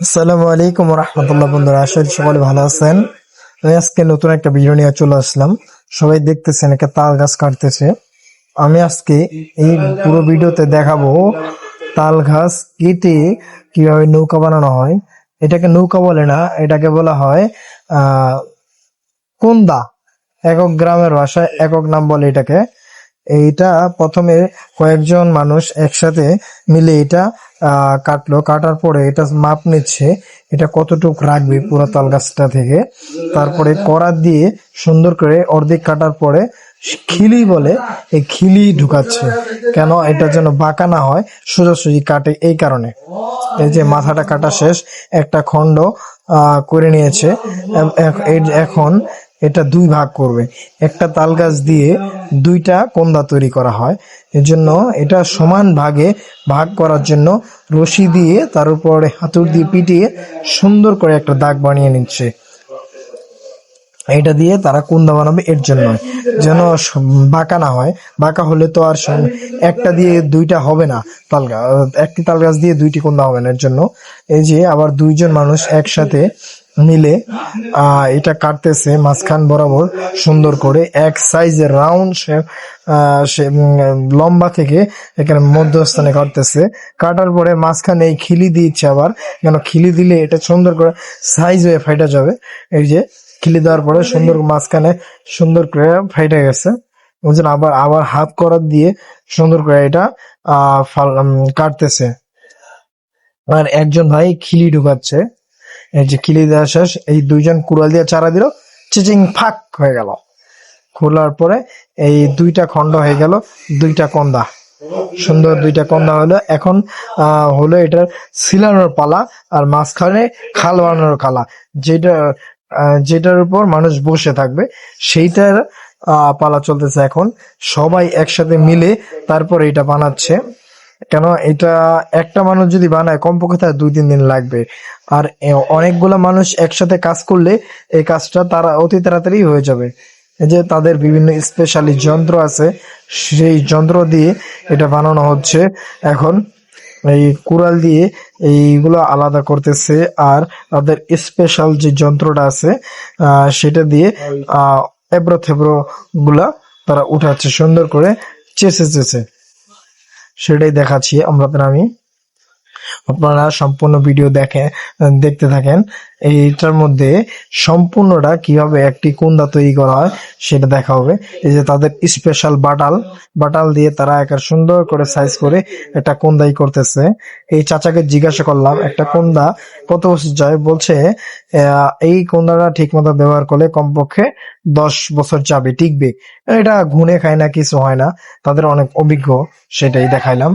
আসসালামু আলাইকুম ভালো আছেন। আজকে নতুন একটা চলে আসলাম। সবাই তাল গাছ কাটতেছে। আমি আজকে এই পুরো দেখাবো তাল গাছ কেটে কীভাবে নৌকা বানানো হয়। এটাকে নৌকা বলে না, এটাকে বলা হয়, আহ, কুন্দা। একক গ্রামের ভাষায় একক নাম বলে এটাকে। এইটা প্রথমে কয়েকজন মানুষ একসাথে মিলে এটা কাটলো। কাটার পরে এটা মাপ নিচ্ছে, এটা কতটুক রাখবে পুরো তাল গাছটা থেকে। তারপরে করাত দিয়ে সুন্দর করে অর্ধেক কাটার পরে খিলি বলে এই খিলি ঢুকাচ্ছে। কেন? এটা যেন বাঁকা না হয়, সোজাসুজি কাটে এই কারণে। এই যে মাথাটা কাটা শেষ, একটা খণ্ড করে নিয়েছে। এখন এটা দুই ভাগ করবে। একটা তাল গাছ দিয়ে দুইটা কোন্দা তৈরি করা হয়। এর জন্য এটা সমান ভাগে ভাগ করার জন্য রশি দিয়ে তার উপরে হাতুড় দিয়ে পিটিয়ে সুন্দর করে একটা দাগ বানিয়ে নিচ্ছে। এটা দিয়ে তারা কুন্দা বানাবে এর জন্য। যেন বাঁকা না হয়। বাঁকা হলে তো আর একটা দিয়ে দুইটা হবে না তালগা একটি তাল গাছ দিয়ে দুইটি কুন্দা হবে না এর জন্য। এই যে আবার দুইজন মানুষ একসাথে আহ এটা কাটতেছে মাঝখান বরাবর সুন্দর করে। এক সাইজের রাউন্ড উম, লম্বা থেকে এখানে মধ্যস্থানে কাটতেছে। কাটার পরে মাঝখানে এই খিলি দিচ্ছে আবার। কেন খিলি দিলে এটা সুন্দর করে সাইজ হয়ে ফাইটা যাবে। এই যে খিলি দেওয়ার পরে সুন্দর মাঝখানে সুন্দর করে ফাইটে গেছে। বুঝলেন? আবার আবার হাত করার দিয়ে সুন্দর করে এটা আহ কাটতেছে। আর একজন ভাই খিলি ঢুকাচ্ছে। এই যে কিলি দেওয়া শেষ, এই দুইজন কুড়াল দিয়ে চারা দিল, চিচিং ফাঁক হয়ে গেল। খোলার পরে এই দুইটা খণ্ড হয়ে গেল, দুইটা কন্দা। সুন্দর দুইটা কন্দা হলো। এখন হলো এটার সিলানোর পালা আর মাঝখানে খাল। বানানোর কালা যেটা যেটার উপর মানুষ বসে থাকবে, সেইটার পালা চলতেছে এখন। সবাই একসাথে মিলে তারপর এটা বানাচ্ছে। কেন এটা একটা মানুষ যদি বানায়, কমপক্ষে তার দুই, তিন দিন লাগবে। আর অনেকগুলো মানুষ একসাথে কাজ করলে এই কাজটা তারা অতি তাড়াতাড়ি হয়ে যাবে। যে তাদের বিভিন্ন স্পেশালি যন্ত্র আছে, সেই যন্ত্র দিয়ে এটা বানানো হচ্ছে। এখন এই কুড়াল দিয়ে এইগুলো আলাদা করতেছে, আর তাদের স্পেশাল যে যন্ত্রটা আছে সেটা দিয়ে আহ এবড়ো থেবড়ো গুলা তারা উঠাচ্ছে, সুন্দর করে চেঁচে চেঁচে সেটাই দেখাচ্ছি আপনাদের আমি আপনারা সম্পূর্ণ ভিডিও দেখে, দেখতে থাকেন। এইটার মধ্যে সম্পূর্ণটা কীভাবে একটি কুন্দা তৈরি করা হয়, সেটা দেখা হবে। এই যে তাদের স্পেশাল বাটাল বাটাল দিয়ে তারা একটা সুন্দর করে সাইজ করে একটা কুন্দাই করতেছে। এই চাচাকে জিজ্ঞাসা করলাম, একটা কুন্দা কত বছর যায় বলছে এই কুন্দাটা ঠিক মতো ব্যবহার করলে কমপক্ষে দশ বছর যাবে, টিকবে। এটা ঘুনে খায় না, কিছু হয় না। তাদের অনেক অভিজ্ঞ, সেটাই দেখাইলাম।